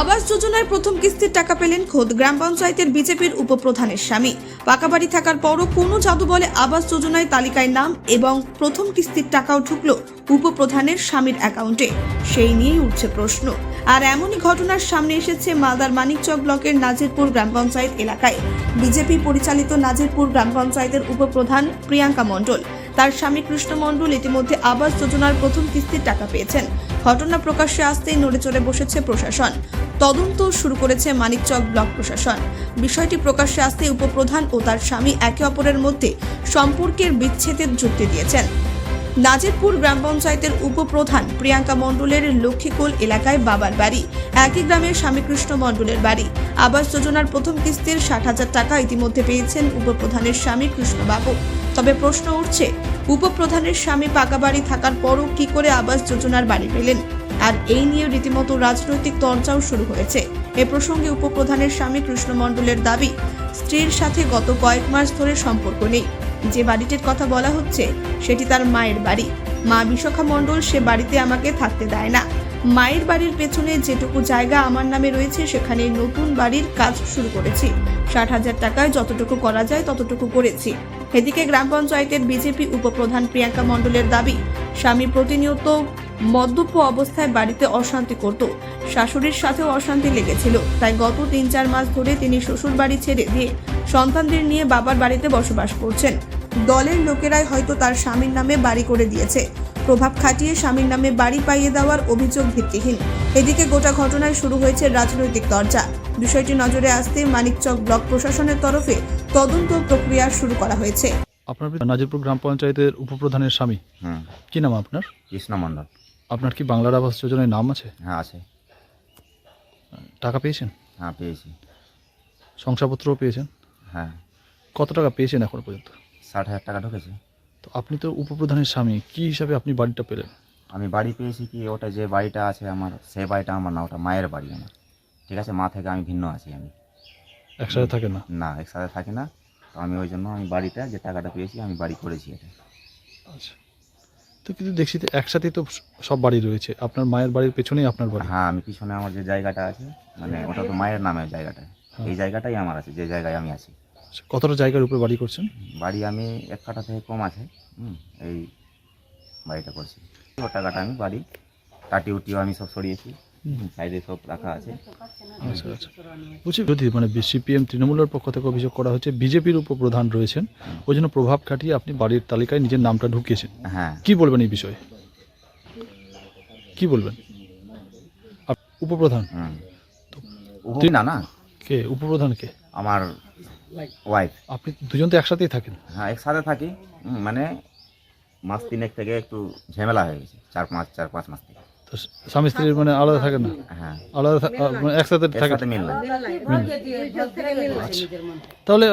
আবাস যোজনায় প্রথম কিস্তির টাকা পেলেন খোদ গ্রাম পঞ্চায়েতের বিজেপির উপপ্রধানের স্বামী। পাকা বাড়ি থাকার পরও কোনো জাদু বলে আবাস যোজনায় তালিকায় নাম এবং প্রথম কিস্তির টাকাও ঢুকল উপপ্রধানের স্বামীর অ্যাকাউন্টে। সেই নিয়েই উঠছে প্রশ্ন। আর এমনই ঘটনার সামনে এসেছে মালদার মানিকচক ব্লকের নাজিরপুর গ্রাম পঞ্চায়েত এলাকায়। বিজেপি পরিচালিত নাজিরপুর গ্রাম পঞ্চায়েতের উপপ্রধান প্রিয়াঙ্কা মণ্ডল। তার স্বামী কৃষ্ণ মণ্ডল ইতিমধ্যে আবাস যোজনার প্রথম কিস্তির টাকা পেয়েছেন। ঘটনা প্রকাশ্যে আসতেই নড়ে চড়ে বসেছে প্রশাসন। তদন্ত শুরু করেছে মানিকচক ব্লক প্রশাসন। বিষয়টি প্রকাশ্যে আসতেই উপপ্রধান ও তার স্বামী একে অপরের মধ্যে সম্পর্কের বিচ্ছেদের যুক্তি দিয়েছেন। নাজিরপুর গ্রাম পঞ্চায়েতের উপপ্রধান প্রিয়াঙ্কা মণ্ডলের লক্ষ্মীকুল এলাকায় বাবার বাড়ি। একই গ্রামের স্বামীকৃষ্ণ মণ্ডলের বাড়ি। আবাস যোজনার প্রথম কিস্তির ষাট হাজার টাকা ইতিমধ্যে পেয়েছেন উপপ্রধানের স্বামী কৃষ্ণবাবু। তবে প্রশ্ন উঠছে, উপপ্রধানের স্বামী পাকা বাড়ি থাকার পরও কি করে আবাস যোজনার বাড়ি পেলেন? আর এই নিয়ে রীতিমতো রাজনৈতিক চর্চাও শুরু হয়েছে। এ প্রসঙ্গে উপপ্রধানের স্বামী কৃষ্ণ মণ্ডলের দাবি, স্ত্রীর সাথে গত কয়েক মাস ধরে সম্পর্ক নেই। যে বাড়িটির কথা বলা হচ্ছে, সেটি তার মায়ের বাড়ি। মা বিশাখা মণ্ডল সে বাড়িতে আমাকে থাকতে দেয় না। মায়ের বাড়ির পেছনে যেটুকু জায়গা আমার নামে রয়েছে সেখানে নতুন বাড়ির কাজ শুরু করেছি। ষাট হাজার টাকায় যতটুকু করা যায় ততটুকু করেছি। এদিকে গ্রাম পঞ্চায়েতের বিজেপি উপপ্রধান প্রিয়াঙ্কা মণ্ডলের দাবি, স্বামী প্রতিনিয়ত মদ্যপ অবস্থায় বাড়িতে অশান্তি করত। শাশুড়ির সাথেও অশান্তি লেগেছিল। তাই গত তিন চার মাস ধরে তিনি শ্বশুর বাড়ি ছেড়ে দিয়ে সন্তানদের নিয়ে বাবার বাড়িতে বসবাস করছেন। দলের লোকেরাই হয়তো তার স্বামীর নামে বাড়ি করে দিয়েছে। প্রভাব খাটিয়ে স্বামীর নামে বাড়ি পাইয়ে দেওয়ার অভিযোগ ভিত্তিহীন। এদিকে গোটা ঘটনায় শুরু হয়েছে রাজনৈতিক দরজা। বিষয়টি নজরে আসতে মানিকচক ব্লক প্রশাসনের তরফে তদন্ত প্রক্রিয়া শুরু করা হয়েছে। আপনার নাজিরপুর গ্রাম পঞ্চায়েতের উপপ্রধানের স্বামী। হুম। কি নাম আপনার? কৃষ্ণ মণ্ডল। আপনার কি বাংলার আবাস যোজনায় নাম আছে? হ্যাঁ আছে। টাকা পেয়েছেন? হ্যাঁ পেয়েছি। শংসাপত্রও পেয়েছেন? হ্যাঁ। কত টাকা পেয়েছেন এখন পর্যন্ত? ষাট হাজার টাকা ঢুকেছে। তো আপনি তো উপপ্রধানের স্বামী কি হিসাবে আপনি বাড়িটা পেলেন? আমি বাড়ি পেয়েছি কি ওটা যে বাড়িটা আছে আমার সে বাড়িটা আমার না ওটা মায়ের বাড়ি আমার। ঠিক আছে মা থেকে আমি ভিন্ন আছি আমি। একসাথে থাকে না? না একসাথে থাকে না। তো আমি ওই জন্য আমি বাড়িটা যে টাকাটা পেয়েছি আমি বাড়ি করেছি এটা। আচ্ছা। তো কিন্তু দেখছি তো একসাথেই তো সব বাড়ি রয়েছে। আপনার মায়ের বাড়ির পেছনেই আপনার বাড়ি। হ্যাঁ আমি পিছনে আমার যে জায়গাটা আছে মানে ওটা তো মায়ের নামে জায়গাটা। এই জায়গাটাই আমার আছে যে জায়গায় আমি আছি। কতটা জায়গার উপরে বাড়ি করছেন? বাড়ি আমি এক কাঠা থেকে কম আছে হুম এই বাড়িটা করছি। ও টাকাটা আমি বাড়ি কাটি উটিও আমি সব সরিয়েছি সাইডে সব রাখা আছে। আচ্ছা আচ্ছা। বলছি যদি মানে সিপিএম তৃণমূলের পক্ষ থেকে অভিযোগ করা হচ্ছে বিজেপির উপপ্রধান রয়েছেন ওই জন্য প্রভাব খাটিয়ে আপনি বাড়ির তালিকায় নিজের নামটা ঢুকিয়েছেন। হ্যাঁ। কি বলবেন এই বিষয়ে? কি বলবেন? উপপ্রধান? না না? কে? উপপ্রধান কে? আমার ওয়াইফ আপনি দুজন তো একসাথেই থাকেন? হ্যাঁ একসাথে থাকি। মানে মাস তিনেক থেকে একটু ঝামেলা হয়ে গেছে চার পাঁচ চার পাঁচ মাস থেকে। তো স্বামী স্ত্রীর মানে আলাদা থাকে না? হ্যাঁ। আলাদা মানে একসাথে থাকে একসাথে মিল না তাহলে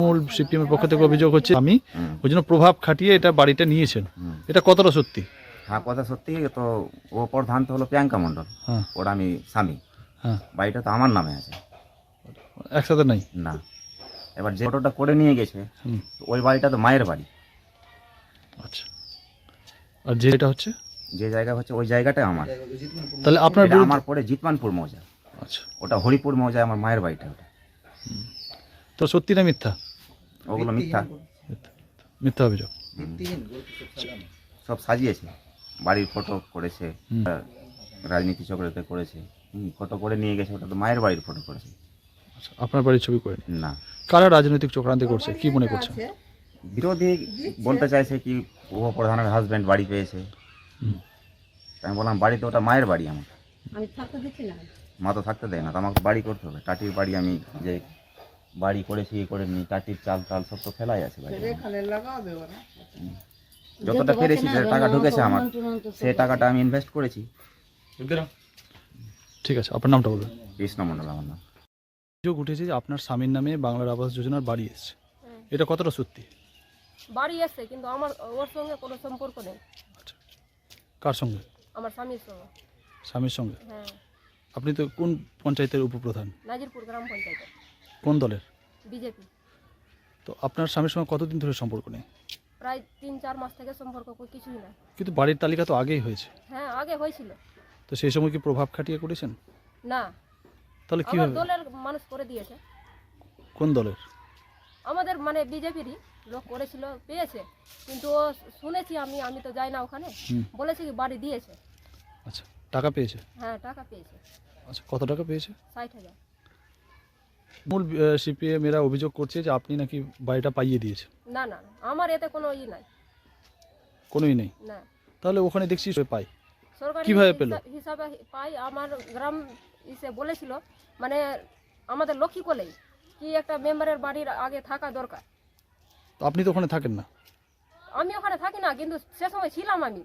মূল সিপিএমের পক্ষ থেকে অভিযোগ হচ্ছে আমি ওই জন্য প্রভাব খাটিয়ে এটা বাড়িটা নিয়েছেন। এটা কতটা সত্যি? হ্যাঁ কথা সত্যি তো ও প্রধান তো হলো প্রিয়াঙ্কা মণ্ডল। হ্যাঁ। ওর আমি স্বামী। হ্যাঁ। বাড়িটা তো আমার নামে আছে। একসাথে নাই? না। এবার যে অটোটা করে নিয়ে গেছে ওই বাড়িটা তো মায়ের বাড়ি। আচ্ছা। আর যেটা হচ্ছে? যে জায়গা হচ্ছে ওই জায়গাটাই আমার। তাহলে আপনার আমার পরে জিতমানপুর মৌজা। আচ্ছা। ওটা হরিপুর মৌজায় আমার মায়ের বাড়িটা ওটা। তো সত্যি না মিথ্যা? ওগুলো মিথ্যা। মিথ্যা অভিযোগ। সব সাজিয়েছে। বাড়ির ফটো করেছে রাজনীতি চক্রতে করেছে। ফটো করে নিয়ে গেছে ওটা তো মায়ের বাড়ির ফটো করেছে। আচ্ছা, আপনার বাড়ির ছবি করে না। কারা রাজনৈতিক চক্রান্তি করছে? কি মনে করছেন? বিরোধী বলতে চাইছে কি ও প্রধানের হাজব্যান্ড বাড়ি পেয়েছে। আমি বললাম বাড়িতে ওটা মায়ের বাড়ি আমার। আমি থাকতে দিচ্ছি না। মা তো থাকতে দেয় না তো আমাকে বাড়ি করতে হবে। টাটির বাড়ি আমি যে বাড়ি করেছি ইয়ে করে নি টাটির চাল টাল সব তো ফেলাই আছে বাড়ি যতটা পেরেছি যে টাকা ঢুকেছে আমার। সে টাকাটা আমি ইনভেস্ট করেছি। ঠিক আছে আপনার নামটা বলবেন। কৃষ্ণ মণ্ডল আমার নাম। অভিযোগ উঠেছে যে আপনার স্বামীর নামে বাংলার আবাস যোজনার বাড়ি এসছে। এটা কতটা সত্যি? বাড়ি এসছে কিন্তু আমার ওর সঙ্গে কোনো সম্পর্ক নেই। আচ্ছা। কার সঙ্গে? আমার স্বামীর সঙ্গে। স্বামীর সঙ্গে? হ্যাঁ। আপনি তো কোন পঞ্চায়েতের উপপ্রধান? নাজিরপুর গ্রাম পঞ্চায়েতে কোন দলের? বিজেপি। তো আপনার স্বামীর সঙ্গে কতদিন ধরে সম্পর্ক নেই? প্রায় তিন চার মাস থেকে সম্পর্ক কিছুই না। কিন্তু বাড়ির তালিকা তো আগেই হয়েছে। হ্যাঁ আগে হয়েছিল। তো সেই সময় কি প্রভাব খাটিয়ে করেছেন? না তাহলে আমার কীভাবে? দলের মানুষ করে দিয়েছে। কোন দলের? আমাদের মানে বিজেপিরই লোক করেছিল পেয়েছে। কিন্তু ও শুনেছি আমি আমি তো যাই না ওখানে। বলেছে কি বাড়ি দিয়েছে। আচ্ছা টাকা পেয়েছে? হ্যাঁ টাকা পেয়েছে। আচ্ছা কত টাকা পেয়েছে? ষাট হাজার। মূল সিপিএম এরা অভিযোগ করছে যে আপনি নাকি বাড়িটা পাইয়ে দিয়েছে না না আমার এতে কোনো ই নাই। কোনোই নেই? না। তাহলে ওখানে দেখছি পাই সরকারি কীভাবে পেল? হিসাবে পাই আমার গ্রাম ইসে বলেছিল মানে আমাদের লক্ষ্মী কোলেই কি একটা মেম্বারের বাড়ির আগে থাকা দরকার? তো আপনি তো ওখানে থাকেন না। আমি ওখানে থাকি না কিন্তু সে সময় ছিলাম আমি।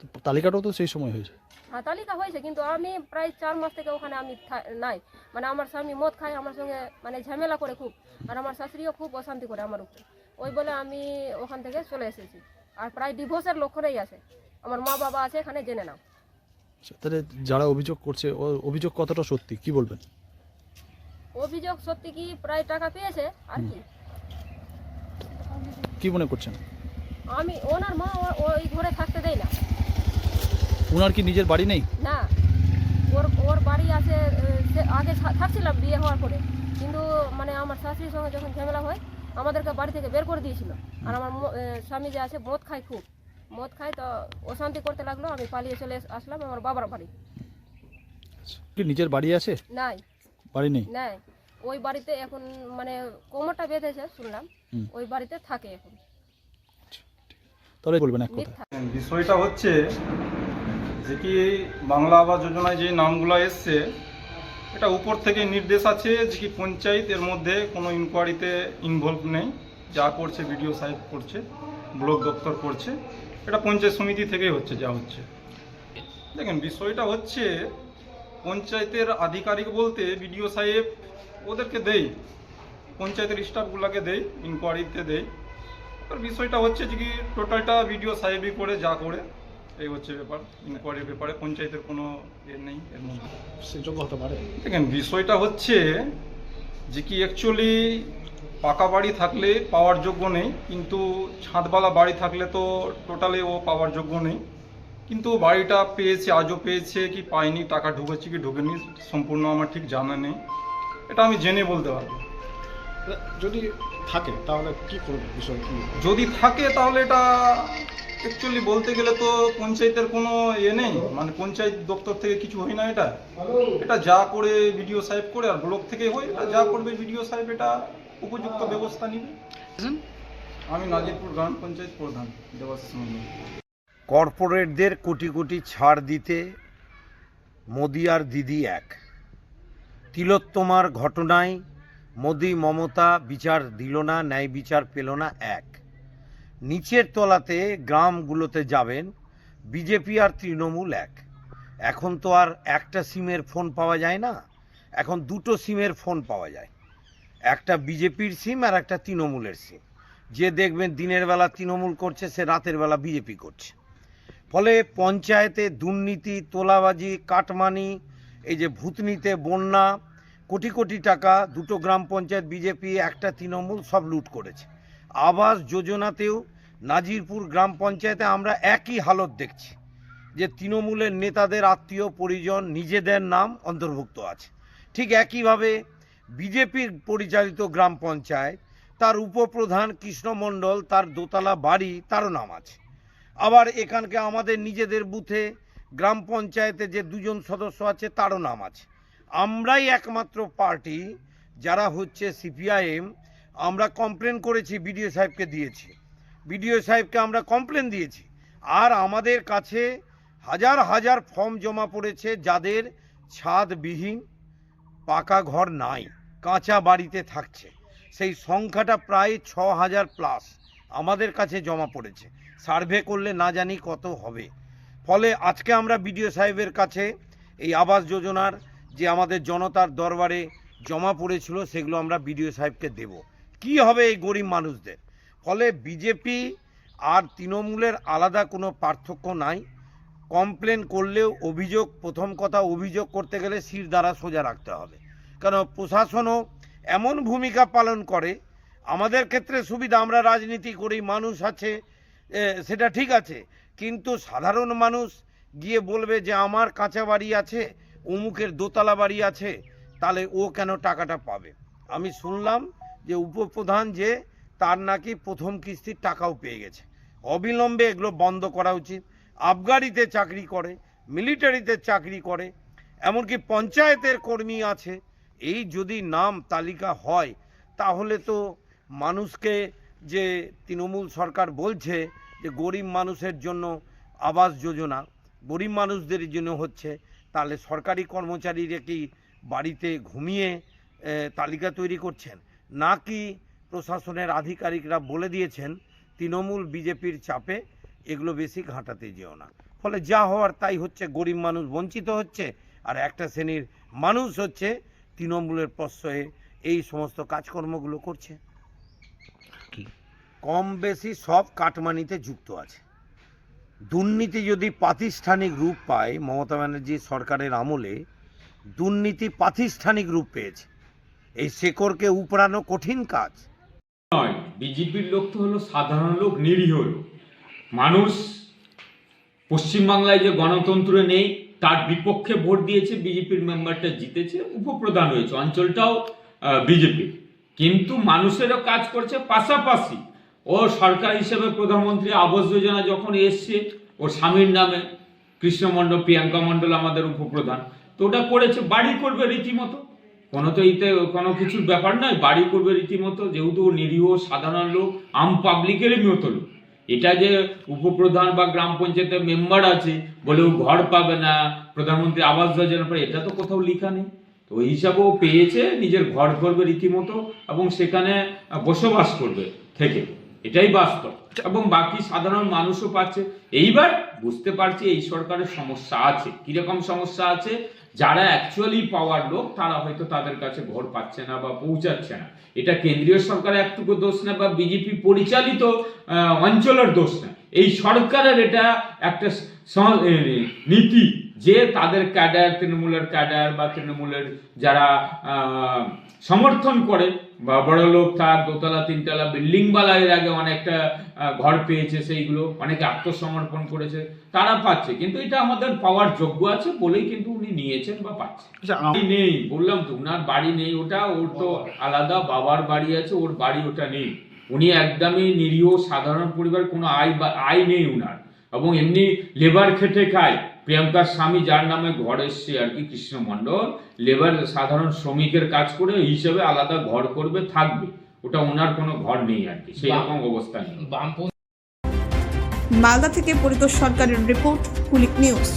তো তালিকাটাও তো সেই সময় হয়েছে। হ্যাঁ তালিকা হয়েছে কিন্তু আমি প্রায় চার মাস থেকে ওখানে আমি নাই। মানে আমার স্বামী মদ খায় আমার সঙ্গে মানে ঝামেলা করে খুব আর আমার শাশুড়িও খুব অশান্তি করে আমার উপরে। ওই বলে আমি ওখান থেকে চলে এসেছি। আর প্রায় ডিভোর্সের লক্ষণেই আছে। আমার মা বাবা আছে এখানে জেনে নাও। আচ্ছা, তাহলে যারা অভিযোগ করছে ও অভিযোগ কতটা সত্যি? কি বলবেন? অভিযোগ সত্যি কি প্রায় টাকা পেয়েছে আর কি? কি মনে করছেন? আমি ওনার মা ওই ঘরে থাকতে দেয় না। ওনার কি নিজের বাড়ি নেই? না। ওর ওর বাড়ি আছে আগে থাকছিলাম বিয়ে হওয়ার পরে। কিন্তু মানে আমার শাশুড়ির সঙ্গে যখন ঝামেলা হয় আমাদেরকে বাড়ি থেকে বের করে দিয়েছিল। আর আমার স্বামী যে আছে মদ খায় খুব। মদ খায় তো অশান্তি করতে লাগল আমি পালিয়ে চলে আসলাম আমার বাবার বাড়ি। কি নিজের বাড়ি আছে? নাই। বাড়ি নেই? নাই। ওই বাড়িতে এখন মানে কোমরটা বেঁধেছে শুনলাম। ওই বাড়িতে থাকে এখন। তাহলে বলবেন এক কথা। বিষয়টা হচ্ছে যে কি বাংলা আবাস যোজনায় যে নামগুলো এসছে এটা উপর থেকে নির্দেশ আছে যে কি পঞ্চায়েত এর মধ্যে কোনো ইনকোয়ারিতে ইনভলভ নেই। যা করছে বিডিও সাহেব করছে। ব্লক দপ্তর করছে এটা পঞ্চায়েত সমিতি থেকেই হচ্ছে যা হচ্ছে। দেখেন বিষয়টা হচ্ছে পঞ্চায়েতের আধিকারিক বলতে বিডিও সাহেব ওদেরকে দেই পঞ্চায়েতের স্টাফগুলোকে দেই ইনকোয়ারিতে দেই। আর বিষয়টা হচ্ছে যে কি টোটালটা ভিডিও সাহেবই করে যা করে এই হচ্ছে ব্যাপার ইনকোয়ারির ব্যাপারে পঞ্চায়েতের কোনো এ নেই এর মধ্যে। সুযোগ হতে পারে। দেখেন বিষয়টা হচ্ছে যে কি অ্যাকচুয়ালি পাকা বাড়ি থাকলে পাওয়ার যোগ্য নেই কিন্তু ছাদওয়ালা বাড়ি থাকলে তো টোটালি ও পাওয়ার যোগ্য নেই। কিন্তু বাড়িটা পেয়েছে আজও পেয়েছে কি পায়নি টাকা ঢুকেছে কি ঢুকেনি সম্পূর্ণ আমার ঠিক জানা নেই। এটা আমি জেনে বলতে পারব। যদি থাকে তাহলে কি করবে? বিষয় কি? যদি থাকে তাহলে এটা অ্যাকচুয়ালি বলতে গেলে তো পঞ্চায়েতের কোনো ইয়ে নেই। মানে পঞ্চায়েত দপ্তর থেকে কিছু হয় না এটা। এটা যা করে ভিডিও সাহেব করে আর ব্লক থেকে হয় এটা যা করবে ভিডিও সাহেব এটা উপযুক্ত ব্যবস্থা নিবে? আমি নাজিরপুর গ্রাম পঞ্চায়েত প্রধান দেবাশিস মন্ডল কর্পোরেটদের কোটি কোটি ছাড় দিতে মোদি আর দিদি এক। তিলোত্তমার ঘটনায় মোদি মমতা বিচার দিল না ন্যায় বিচার পেল না এক। নিচের তলাতে গ্রামগুলোতে যাবেন বিজেপি আর তৃণমূল এক। এখন তো আর একটা সিমের ফোন পাওয়া যায় না এখন দুটো সিমের ফোন পাওয়া যায়। একটা বিজেপির সিম আর একটা তৃণমূলের সিম। যে দেখবেন দিনের বেলা তৃণমূল করছে, সে রাতের বেলা বিজেপি করছে। ফলে পঞ্চায়েতে দুর্নীতি, তোলাবাজি, কাটমানি, এই যে ভূতনিতে বন্যা, কোটি কোটি টাকা, দুটো গ্রাম পঞ্চায়েত, বিজেপি, একটা তৃণমূল সব লুট করেছে। আবাস যোজনাতেও নাজিরপুর গ্রাম পঞ্চায়েতে আমরা একই হালত দেখছি, যে তৃণমূলের নেতাদের আত্মীয়, পরিজন, নিজেদের নাম অন্তর্ভুক্ত আছে। ঠিক একইভাবে বিজেপির পরিচালিত গ্রাম পঞ্চায়েত, তার উপপ্রধান কৃষ্ণ কৃষ্ণমণ্ডল তার দোতলা বাড়ি, তারও নাম আছে। আবার এখানকে আমাদের নিজেদের বুথে গ্রাম পঞ্চায়েতে যে দুজন সদস্য আছে, তারও নাম আছে। আমরাই একমাত্র পার্টি, যারা হচ্ছে সিপিআইএম। আমরা কমপ্লেন করেছি, বিডিও সাহেবকে দিয়েছি। বিডিও সাহেবকে আমরা কমপ্লেন দিয়েছি। আর আমাদের কাছে হাজার হাজার ফর্ম জমা পড়েছে, যাদের ছাদবিহীন পাকা ঘর নাই। কাঁচা বাড়িতে থাকছে। সেই সংখ্যাটা প্রায় ছ হাজার প্লাস আমাদের কাছে জমা পড়েছে। সার্ভে করলে না জানি কত হবে। ফলে আজকে আমরা বিডিও সাহেবের কাছে এই আবাস যোজনার যে আমাদের জনতার দরবারে জমা পড়েছিল, সেগুলো আমরা বিডিও সাহেবকে দেব। কি হবে এই গরিব মানুষদের? ফলে বিজেপি আর তৃণমূলের আলাদা কোনো পার্থক্য নাই। কমপ্লেন করলেও অভিযোগ, প্রথম কথা অভিযোগ করতে গেলে শির দ্বারা সোজা রাখতে হবে। কারণ প্রশাসনও এমন ভূমিকা পালন করে? আমাদের ক্ষেত্রে সুবিধা, আমরা রাজনীতি করি, মানুষ আছে সেটা ঠিক আছে। কিন্তু সাধারণ মানুষ গিয়ে বলবে যে, আমার কাঁচা বাড়ি আছে, অমুকের দোতলা বাড়ি আছে, তাহলে ও কেন টাকাটা পাবে? আমি শুনলাম যে উপপ্রধান যে, তার নাকি প্রথম কিস্তির টাকাও পেয়ে গেছে। অবিলম্বে এগুলো বন্ধ করা উচিত। আবগারিতে চাকরি করে, মিলিটারিতে চাকরি করে, এমনকি পঞ্চায়েতের কর্মী আছে এই যদি নাম তালিকা হয়, তাহলে তো মানুষকে যে তৃণমূল সরকার বলছে যে গরিব মানুষের জন্য আবাস যোজনা, গরিব মানুষদের জন্য হচ্ছে, তাহলে সরকারি কর্মচারীরা কি বাড়িতে ঘুমিয়ে তালিকা তৈরি করছেন? নাকি প্রশাসনের আধিকারিকরা বলে দিয়েছেন, তৃণমূল বিজেপির চাপে এগুলো বেশি ঘাঁটাতে যেও না। ফলে যা হওয়ার তাই হচ্ছে, গরিব মানুষ বঞ্চিত হচ্ছে, আর একটা শ্রেণির মানুষ হচ্ছে তৃণমূলের প্রশ্রয়ে এই সমস্ত কাজকর্মগুলো করছে। কম বেশি সব কাটমানিতে যুক্ত আছে। দুর্নীতি যদি প্রাতিষ্ঠানিক রূপ পায় মমতা ব্যানার্জি সরকারের আমলে দুর্নীতি প্রাতিষ্ঠানিক রূপ পেয়েছে। এই শেকড়কে উপড়ানো কঠিন কাজ। নয় বিজেপির লোক তো হলো সাধারণ লোক নিরীহ লোক। মানুষ পশ্চিমবাংলায় যে গণতন্ত্র নেই তার বিপক্ষে ভোট দিয়েছে, বিজেপির মেম্বারটা জিতেছে, উপপ্রধান হয়েছে। অঞ্চলটাও বিজেপি। কিন্তু মানুষেরও কাজ করছে পাশাপাশি। ও সরকার হিসেবে প্রধানমন্ত্রী আবাস যোজনা যখন এসছে ওর স্বামীর নামে কৃষ্ণ মণ্ডল, প্রিয়াঙ্কা মণ্ডল আমাদের উপপ্রধান। তো ওটা করেছে, বাড়ি করবে রীতিমতো। কোনো তো এতে কোনো কিছুর ব্যাপার নয়, বাড়ি করবে রীতিমতো। যেহেতু নিরীহ, সাধারণ লোক, আম পাবলিকেরই মতো লোক। এটা যে উপপ্রধান বা গ্রাম পঞ্চায়েতের মেম্বার আছে বলে ও ঘর পাবে না, প্রধানমন্ত্রী আবাস যোজনা পাবে এটা তো কোথাও লেখা নেই। তো ওই হিসাবে ও পেয়েছে, নিজের ঘর করবে রীতিমতো এবং সেখানে বসবাস করবে থেকে। এটাই বাস্তব। এবং বাকি সাধারণ মানুষও পাচ্ছে এইবার বুঝতে পারছি এই সরকারের সমস্যা আছে। কীরকম সমস্যা আছে? যারা অ্যাকচুয়ালি পাওয়ার লোক, তারা হয়তো তাদের কাছে ঘর পাচ্ছে না বা পৌঁছাচ্ছে না। এটা কেন্দ্রীয় সরকারের একটুকু দোষ না বা বিজেপি পরিচালিত অঞ্চলের দোষ না এই সরকারের এটা একটা নীতি যে তাদের ক্যাডার তৃণমূলের ক্যাডার বা তৃণমূলের যারা সমর্থন করে বা বড় লোক তার দোতলা তিনতলা বিল্ডিং বালা এর আগে অনেকটা ঘর পেয়েছে সেইগুলো অনেকে আত্মসমর্পণ করেছে তারা পাচ্ছে। কিন্তু এটা আমাদের পাওয়ার যোগ্য আছে বলেই কিন্তু উনি নিয়েছেন বা পাচ্ছেন আচ্ছা বাড়ি নেই বললাম তো উনার বাড়ি নেই ওটা ওর তো আলাদা বাবার বাড়ি আছে ওর বাড়ি ওটা নেই। উনি একদমই নিরীহ সাধারণ পরিবার কোনো আয় বা আয় নেই উনার। এবং এমনি লেবার খেটে খায়। প্রিয়াঙ্কার স্বামী যার নামে ঘর এসছে আর কি কৃষ্ণ মণ্ডল লেবার সাধারণ শ্রমিকের কাজ করে এই হিসেবে আলাদা ঘর করবে থাকবে। ওটা ওনার কোনো ঘর নেই আর কি সেই রকম অবস্থা নেই। মালদা থেকে পরিতোষ সরকারের রিপোর্ট কুলিক নিউজ।